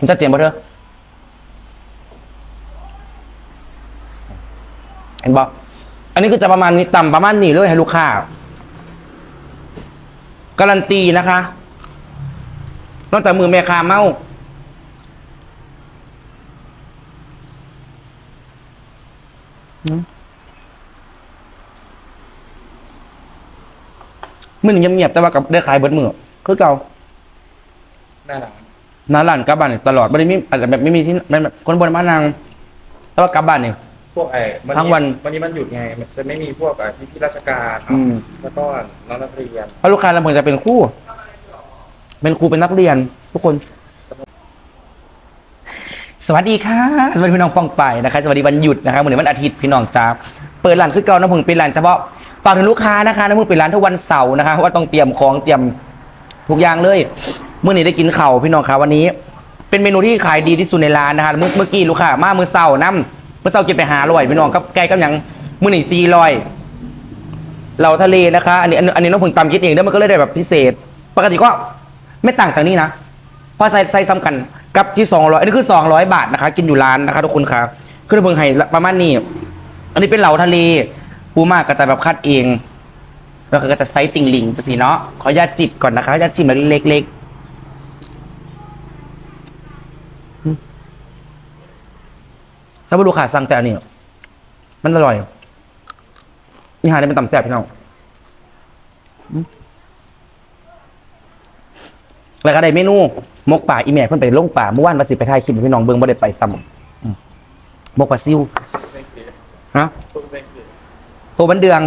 มันชัดเจนป่ะเธอเห็นบอกอันนี้คือจะประมาณนี้ต่ำประมาณนี้เลยให้ลูกค้าการันตีนะคะนอกจากมือแม่ค้าเมามมือหนึ่งเงียบๆแต่ว่ากับได้ขายเบิดมือคือเก่าหน้าหลังห น้าร้านกลับบ้านนี่ตลอดไม่ได้มีอาจจะแบบไม่มีที่แบบแบบคนบนบ้านนางแต่ว่ากลับบ้านนี่พวกไอ้ทั้งวัน วันนี้มันหยุดไงมันจะไม่มีพวกไอ้พี่พี่ราชการอืม แล้วก็น้องนักเรียนเพราะลูกค้าเราเพิ่งจะเป็นครู่ เป็นครูเป็นนักเรียน ทุกคน สวัสดีค่ะ สวัสดีพี่น้องปองไปนะคะสวัสดีวันหยุดนะคะวันนี้วันอาทิตย์พี่น้องจ้าเปิดร้านคือเก่านะเพิ่งเป็นร้านเฉพาะฝากถึงลูกค้านะคะนะเพิ่งเป็นร้านทุกวันเสาร์นะคะว่าต้องเตรียมของเตรียมทุกอย่างเลย เมื่อนี้ได้กินเข่าพี่น้องคะวันนี้ เป็นเมนูที่ขายดีที่สุดในร้านนะคะเมื่อเมื่อกี้ลูกค้ามาเมื่อเสาร์น้ำมือเสาร์กินไปหาร่อยพี่น้องกับไก่กับหยังมื่อนึ่งซีลอยเราทะเลนะคะอันนี้อันนี้อันนี้น้องเพิ่งตำคิดเองด้วยมันก็เลยได้แบบพิเศษ ปกติก็ไม่ต่างจากนี้นะเพราะไซส์ไซส์ซ้ำกันกับที่สองร้อยอันนี้คือสองร้อยบาทนะคะ กินอยู่ร้านนะคะทุกคนครับคือน้องเพิ่งให้ประมาณนี้อันนี้เป็นเหล่าทะเลปูมากก็จะแบบคัดเองแล้วก็จะไซส์ติ่งหลิงจะสีเนาะขออนุญาตจิบก่อนนะคะขออนุญาตจิบแบบเล็กๆ สำหรับลูกค้าสั่งแต่อันนี้มันอร่อยนี่หาได้เป็นตำแซ่บพี่น้องแล้วก็ได้เมนูมกป่าอีแม่เพิ่นไปลงป่าเมื่อวานมาสิไปถ่ายคลิปพี่น้องเบิ่งบ่ได้ไปซ้ำมกปลาซิวฮะตัวบันเดือง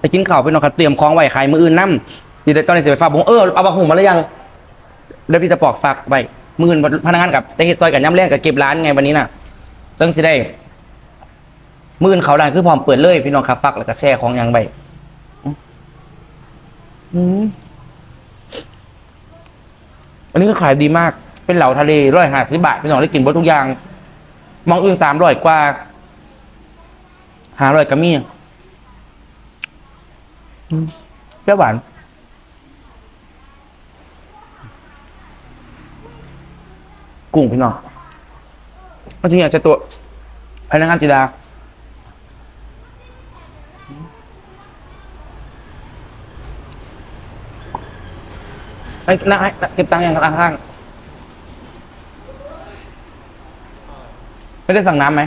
ไปกินข้าวพี่น้องครับเตรียมของไว้ขายมืออื่นนำดีแต่ตอนนี้เสิไปฝากผมเออเอาบักหุ่งมาหรือยัง เดี๋ยวพี่จะปอกฝากไว้มื่นพนักงานกับได้เฮ็ดซอยกันย่ำแรงกับเก็บร้านไงวันนี้น่ะจังสิได้มื่นเขาร้านคือพร้อมเปิดเลย พี่น้องครับฝากแล้วก็แชร์ของยังไว้อืมอันนี้ก็ขายดีมาก เป็นเหล่าทะเลร้อยห้าสิบบาทพี่น้องได้กินหมดทุกอย่าง มองอื่นสามร้อยกว่าห้าร้อยก็มีอืมเปรี้ยวหวาน กุ้งพี่น้องมันจริงอยากจะตัวพนักงานจิดาไอ้นั่งให้เก็บตังค์ยังข้างข้างไม่ได้สั่งน้ำไหม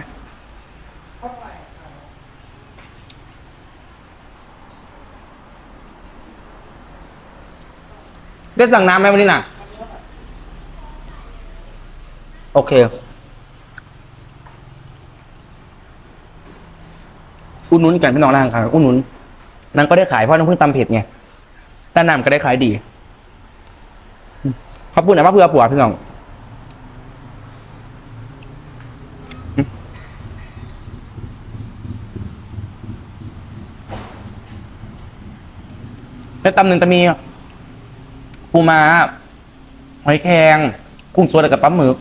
ได้สั่งน้ำไหมวันนี้น่ะ โอเค อุ่นนุ้นกันพี่น้องร่างค่ะอุ่นนุ้นนางก็ได้ขายเพราะน้องเพิ่งตำเผ็ดไงด้านน้ำก็ได้ขายดีเขาพูดหน่อยว่าเพื่อผัวพี่น้องแล้วตำหนึ่งจะมีปูม้าหอยแครงกุ้งสดแล้วกับปลาหมึก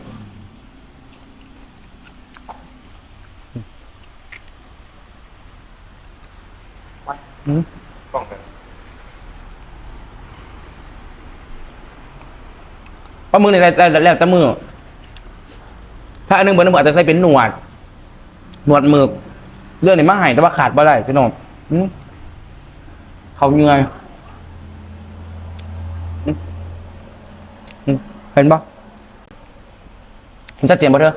อืม กล่องแบบปลาหมึกในแล้วแล้วแต่มือ ถ้าอันหนึงเบอร์หนึงอาจจะใส่เป็นหนวด หนวดหมึกเรื่องนี้มาใหายแต่ว่าขาดบ่ได้พี่น้องอืมเขาเหนื่อยอืมอืมเห็นปะเห็นชัดเจนปะเธอ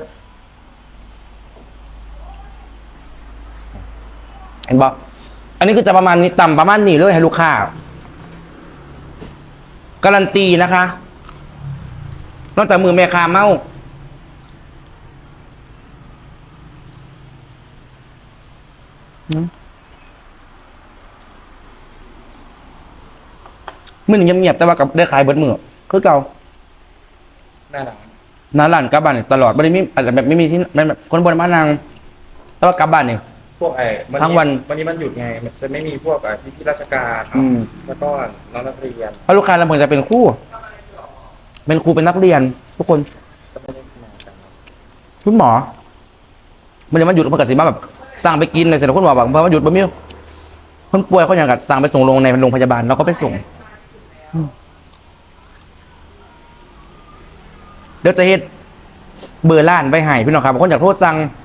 เห็นปะ อันนี้คือจะประมาณนี้ต่ำประมาณนี้เลยให้ลูกค้า การันตีนะคะ นอกจากมือแม่ค้าเมาอืมมือหนึ่งเงียบๆแต่ว่ากับได้ขายเบิดมือคือเก่าหน้าหลังหน้าร้านกลับบ้านนี่ตลอดไม่ได้มีอาจจะแบบไม่มีที่ไม่แบบคนบนบ้านนางแต่ว่ากลับบ้านนี่ พวกไอ้ทั้งวันวันนี้มันหยุดไง มันจะไม่มีพวกไอ้พี่พี่ราชการอืมแล้วก็น้องนักเรียนเพราะลูกค้าเราเพิ่งจะเป็นครู่เป็นครูเป็นนักเรียน ทุกคนจะไม่ได้มากันเนอะคุณหมอ มันจะมาหยุดมันกัดสิมาแบบสั่งไปกินเลยเสร็จแล้วคุณหมอบอกเพราะว่าหยุดบะมี่คนป่วยเขาอย่างกัดสั่งไปส่งโรงในโรงพยาบาลเราก็ไปส่งอืมเดี๋ยวจะเฮ็ดเบอร์ล้านไปให้พี่น้องครับบางคนอยากโทษสั่งอั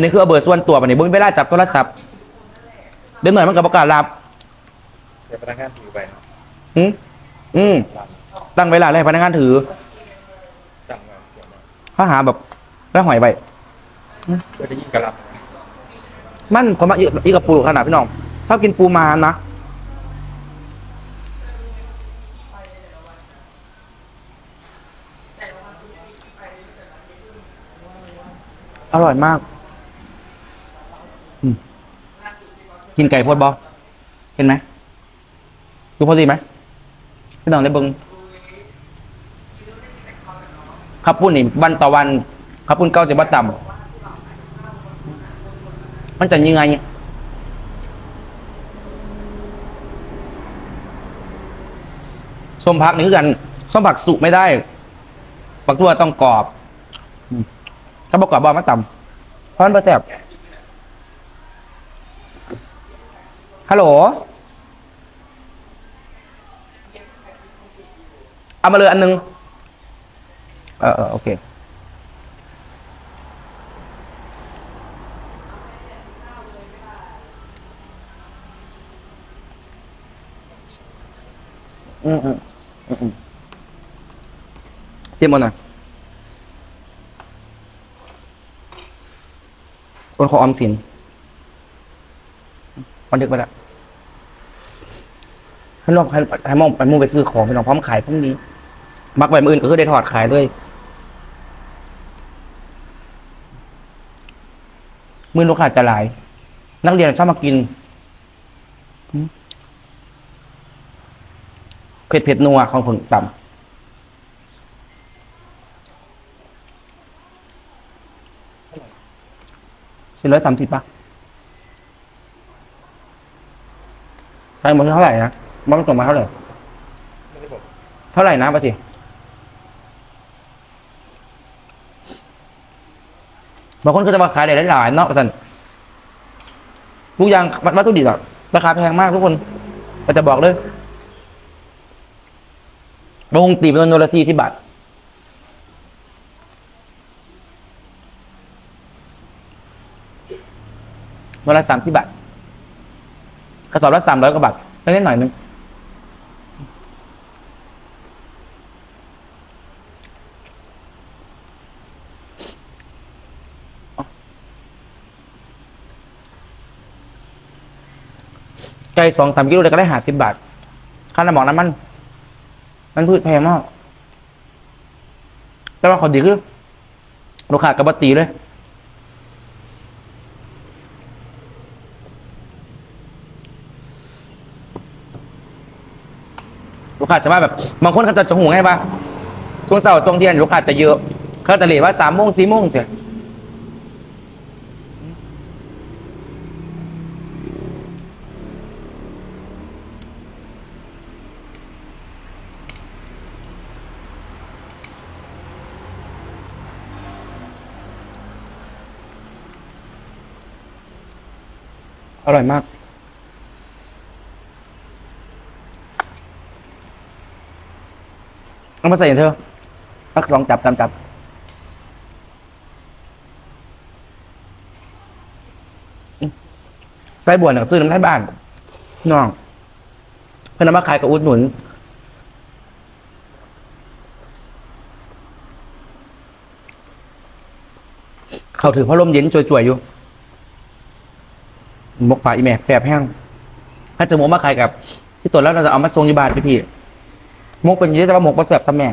นนี้คือเอาเบอร์ส่วนตัวไปนี่บ่มีเวลาจับโทรศัพท์เดี๋ยวหน่อยมันก็ประกล้าศรับเดี๋ยวพนักงานถือไปเนาะอืมอืมรันตั้งเวลาเลยให้พนักงานถือสั่งมาเขียนมาเขาหาแบบแล้วหอยไปเพื่อได้ยินกระลับมันผมมาอีกอีกกับปูขนาดพี่น้องชอบกินปูมานะอร่อยมากอืม กินไก่พดบอเห็นไหมดูพอดีไหมพี่น้องได้เบิงขับปุ้นนี่วันต่อวันขับปุ้นเก้าจะบัต่ำมันจะยังไงเนี่ยส้มผักนี่คือกันส้มผักสุกไม่ได้ผักตัวต้องกรอบ ถ้าบอกกรอบบอกมาต่ำเพราะมันประแสบ ฮัลโหล เอามาเลยอันนึง เออเออโอเค อืมอืมอืมอืมเทียมบนหน่อยคนขอออมสินวันดึกไปแล้ว ให้ลองให้ให้มองไปมุ่งไปซื้อของไปลองพร้อมขายพรุ่งนี้ มักแบบอื่นก็คือได้ถอดขายเลยมือลูกค้าจะหลาย นักเรียนชอบมากินเผ็ดเผ็ดนัวของผงต่ำสี่ร้อยสามสิบป่ะใช่หมดเท่าไหร่นะ มันส่งมาเท่าไหร่ ไม่ได้บอกเท่าไหร่นะป้าสิ บางคนก็จะมาขายได้หลายๆเนาะสันทุกอย่างวัตถุดิบอะราคาแพงมากทุกคนก็จะบอกเลยบางคงตีเป็นโนละที่ที่บาทวันละสามสิบบาทกระสอบละสามร้อยกว่าบาทเล่นหน่อยนึง ไก่สองสามกิโลเดียวก็ได้หาสิบบาท ค่าน้ำหมอกน้ำมัน มันพืชแพงมาก แต่ว่าขอดีคือลูกค้ากับบตีเลยลูกค้าจะมาแบบบางคนเขาจะจะหูไงปะช่วงเสาร์ตรงเที่ยงลูกค้าจะเยอะเขาจะเลทว่าสามโมงสี่โมงเสีย ร่อยมาก เอามาใส่เธอตักลองจับจับจับ ไส้บัวหนังซื้อน้ำไทยบ้าน น้อง เพื่อนเอามาขายกับอุดหนุนเขาถือพัดลมเย็นจ่วยๆอยู่ มกปลาอีแม่แสบแห้งถ้าจะมกมาขายกับ ที่ตัวแล้วเราจะเอามาทรงอยีบานพี่พี่มกเป็นยี่แต่ว่ามกมาแสบซ้ำแม่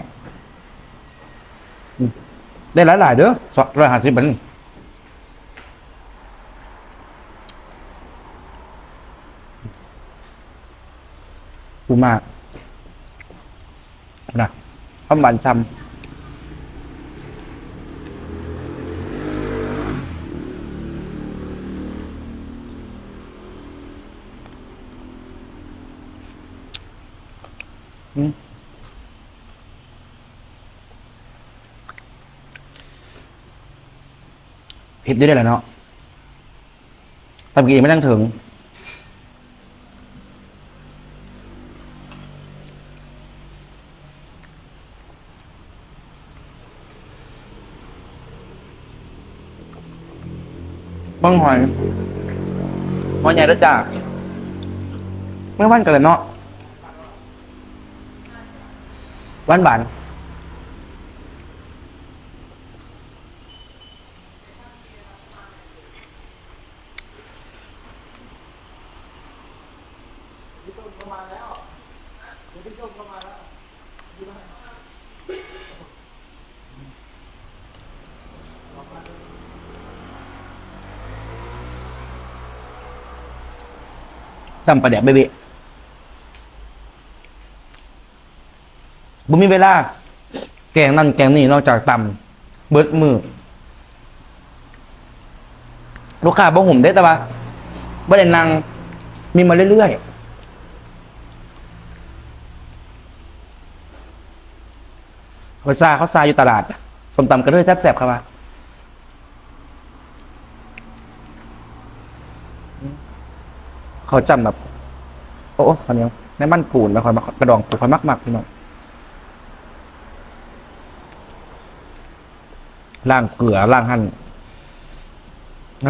ได้หลายหลายๆเด้อสองร้อยห้าสิบบันปูมากนะข้าวมันจำ ผิดด้วยแหละเนาะตากินไม่นั่งถึง บ้างหอยหอยใหญ่แล้จ้ะไม่อวันกันเลยเนาะ วันบานจำประเดี๋ยวเบบี บุมีเวลา แกงนั่นแกงนี่นอกจากตำเบิดมือลูกค้าบ่หุ่มได้แต่ว่าบ่ได้นางมีมาเรื่อยๆเขาซาเขาซาอยู่ตลาดสมตำกระเทยแซ่บๆครับว่าเขาจำแบบ โอ้โหเขาวเหนี้ยวในมันปูนแล้วคอยมากระดองปูคอยมากๆพี่น้อง ล่างเกลือล่างหั่น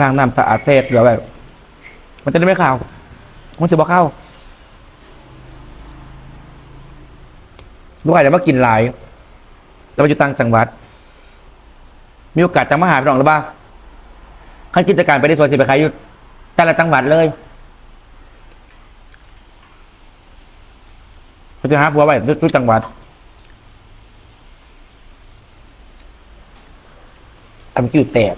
ล่างน้ำสะอาดเทศเหลือแบบมันจะได้ไม่ขาว มันสิบ่เข้าลูกอาจจะมากินหลายแต่ว่าอยู่ต่างจังหวัด มีโอกาสจะมาหาพี่น้องหรือเปล่าขั้นกิจการไปได้สวนสิไปขายอยู่แต่ละจังหวัดเลยเขาจะหาผัวไปทุกจังหวัด ทำคิวแตก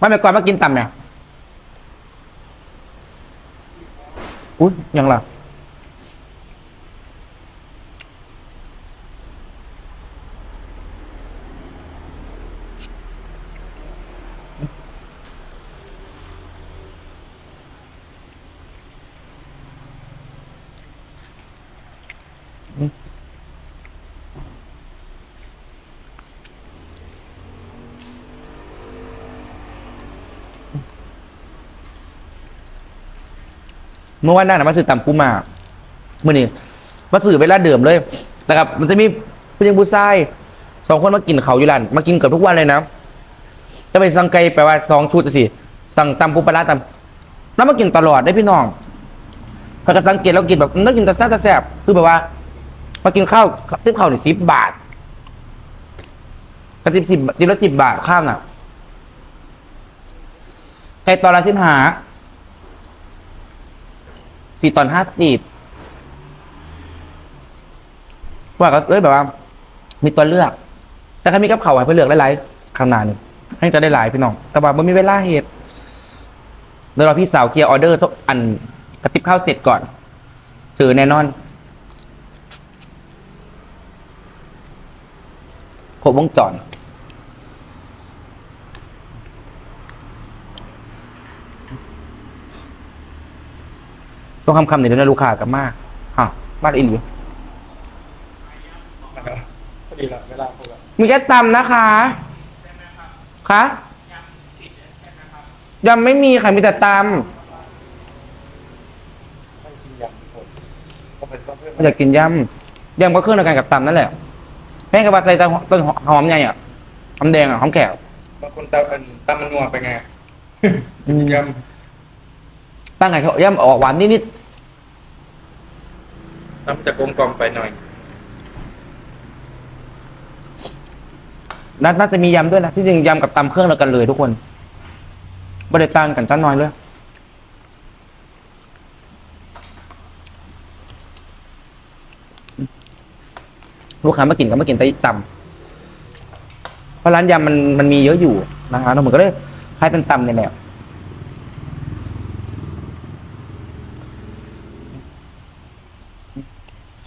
ม่ไปก่อนมากินต่ำเนี่ยอุ้ยยังล่ะ เมื่อวานนั่นนะมาซื้อตำปูมาเมื่อนี้มาซื้อเวลาเดิมเลยนะครับ มันจะมีผู้หญิงผู้ชายสองคนมากินเขาอยู่ร้านมากินเกือบทุกวันเลยนะจะไปสั่งไก่แปลว่าสองชุดสิสั่งตำปูปลาร้าตำแล้วมากินตลอดได้พี่น้องพอก็สังเกตแล้วกินแบบนึกกินแต่แซ่บแต่แซ่บคือแบบว่า มากินข้าวติ๊บข้าวนี่สิบบาทกระติบสิบติบละสิบบาทข้าวน่ะไก่ตอนละสิบหา สี่ตอนห้าสิบว่าก็เลยแบบว่า มีตัวเลือก แต่ถ้ามีกับเขาวให้เพื่อเลือกหลายๆข้างหน้านี่ให้จะได้หลายพี่น้อง แต่ว่าไม่มีเวลาเหตุเดี๋ยวเราพี่สาวเคียร์ออเดอร์สักอันกระติบข้าวเสร็จก่อนเจอแน่นอนครบวงจร ต้องคำคำๆหนึ่งเดี๋ยวนะลูกค้ากลับมาอะบ้านอินอยู่นะครับพอดีละเวลาพวกเรามีแค่ตำนะคะคะยำไม่มีค่ะมีแต่ตไม่กินยำทุกคนก็เป็นต้องเพิ่มำอยากกินยำยำก็เครื่องเดียวกันกับตำนั่นแหละแป้งกับปลาใส่ต้นต้นหอมใหญ่อะหอมแดงอะหอมแขวบางคนตำเป็นตำมันนัวไปไงอืมยตั้งไงเขายำออกหวานนิดำตำจะกลมกล่อมไปหน่อย น่าน่าจะมียำด้วยนะที่จริงยำกับตำเครื่องเดียวกันเลยทุกคนบริตางกันจ้าน้อยเลยลูกค้ามากินก็มากินแต่ตำเพราะร้านยำมันมันมีเยอะอยู่นะคะเราเหมือนก็เลยให้เป็นตำเนี่ยแหละ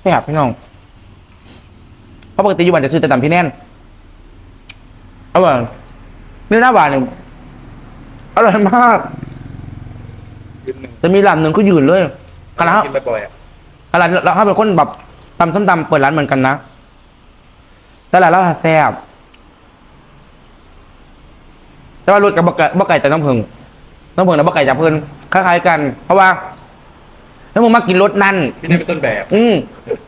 ซ่บพี่น้องเพราะปกติอยู่บ้านจะซื้อแต่ตำพี่แน่นอร่อยเนื้อหน้าหวานเลยอร่อยมากยืนหนึ่งจะมีลำหนึ่งก็ยืนเลยขนาดกินบ่อยๆอะขนาดเราถ้าเป็นคนแบบตำส้มตำเปิดร้านเหมือนกันนะแต่ละเราแซ่บแต่ว่ารสกับบะไก่บะไก่แต่น้ำผึ้งน้ำผึ้งและบะไก่จะเพิ่นคล้ายๆกัน เพราะว่า แล้วมึงมากินรสนั่น พี่เนี่ยเป็นต้นแบบ อืม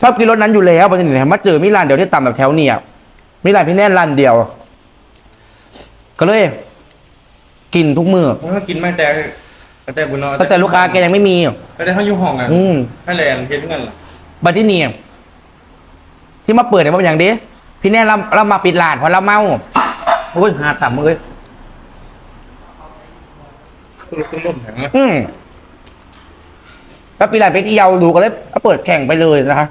ชอบกินรสนั้นอยู่แล้วพอจะเห็นมาเจอมิร้านเดียวที่ต่ำแบบแถวเนี่ยมิร้านพี่แน่นร้านเดียว ก็เลย กินทุกมือเพราะว่ากินไม่แต่ตั้งแต่บุญนอตั้งแต่ลูกค้าแกยังไม่มี ตั้งแต่เขาอยู่ห้องอะอืมถ้าแลนด์เพี้ยนเงินล่ะบัดที่นี่ที่มาเปิดเนี่ยมันเป็นอย่างเดีพี่แน่เราเรามาปิดร้านเพราะเราเมาโอ้ยหาต่ำมึงเลยสรุปซึ่งร่มแข็งนะอืม แล้วปีหลานไปที่เยาวดูก็เลยเอาเปิดแข่งไปเลยนะคะ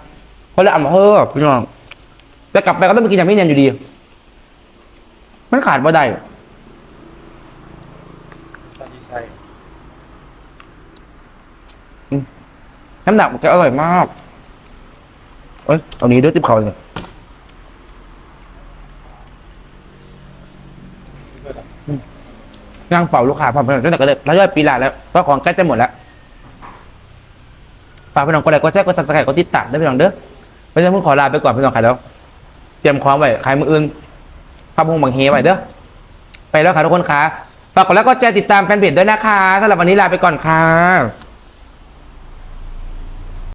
เพราะเลยอ่ำเฮ้อพี่น้องแต่กลับไปก็ต้องไปกินอย่างพี่เนียนอยู่ดี มันขาดบ่ได้ตอนดีไซน์น้ำหนักมันก็อร่อยมาก เอ้ยเอานี้ด้วยจิ๊บเขาเลยนั่งเฝ้าลูกค้าพร้อมกันตั้งแต่ก็เลยแล้วย่อยปีหลานแล้วเพราะของใกล้จะหมดแล้วากพี่น้องกดไลค์กดแชร์กดซับสไครต์กดติดตามด้วยพี่น้องเด้อเพราะฉะนั้นผมขอลาไปก่อนพี่น้องขายแล้ว เตรียมความไว้ขายมืออื่นพับพงบังเฮไว้เด้อไปแล้วค่ะทุกคนค่ะฝากกดไลค์กดแชร์ติดตามแฟนเพจด้วยนะคะสำหรับวันนี้ลาไปก่อนค่ะ